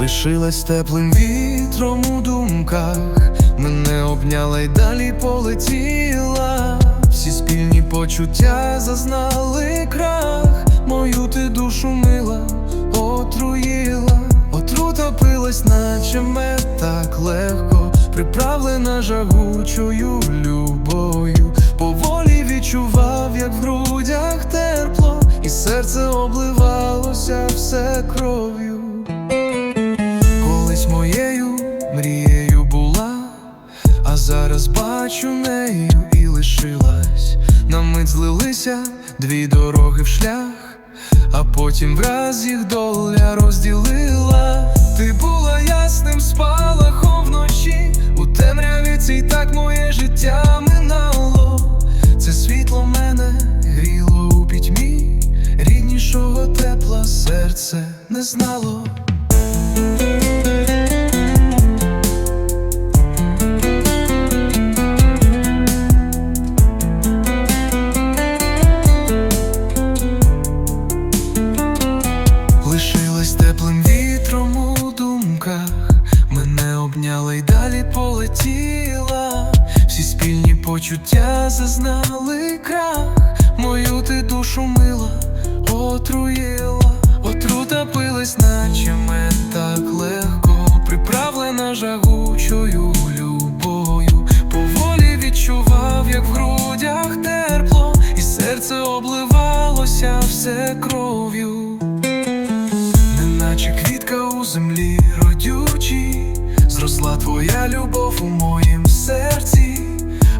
лишилась теплим вітром у думках, мене обняла й далі полетіла. Всі спільні почуття зазнали крах, мою ти душу мила отруїла, отрута пилась, наче мед так легко, приправлена жагучою любов'ю. Поволі відчував, як в грудях тепло, і серце обливалося все кров'ю. Бачу нею і лишилась. На мить злилися дві дороги в шлях, а потім враз їх доля розділила. Ти була ясним спалахом вночі, у темряві цій так моє життя минало. Це світло мене гріло у пітьмі, ріднішого тепла серце не знало. Обняла й далі полетіла. Всі спільні почуття зазнали крах, мою ти душу мила отруїла, отрута пилась, наче мед так легко, приправлена жагучою любов'ю. Поволі відчував, як в грудях тепло, і серце обливалося все кров'ю. Неначе квітка у землі зросла твоя любов у моїм серці,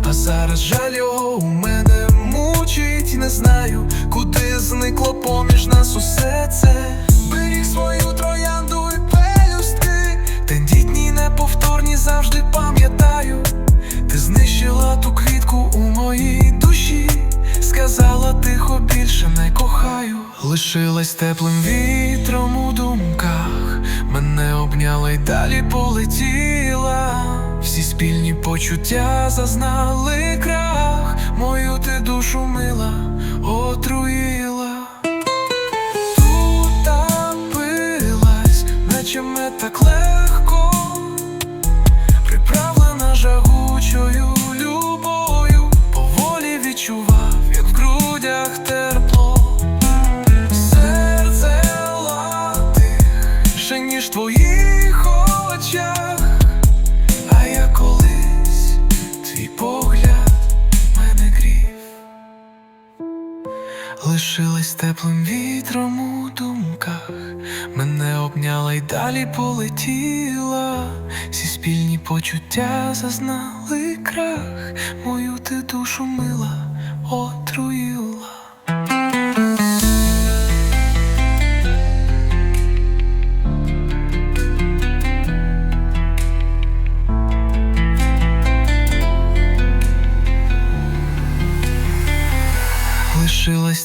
а зараз жаль його у мене мучить, не знаю, куди зникло поміж нас усе це. Беріг свою троянду і пелюстки, тендітні, неповторні, завжди пам'ятаю. Ти знищила ту квітку у моїй душі, сказала тихо, більше не кохаю. Лишилась теплим вітром у думках, мене обняла й далі полетіла. Всі спільні почуття зазнали крах, мою ти душу мила Лишилась теплим вітром у думках, мене обняла й далі полетіла. Всі спільні почуття зазнали крах, мою ти душу мила отруїла.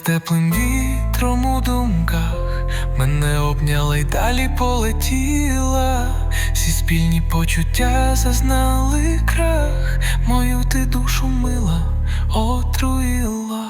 Теплим вітром у думках, мене обняла й далі полетіла. Всі спільні почуття зазнали крах, мою ти душу мила отруїла.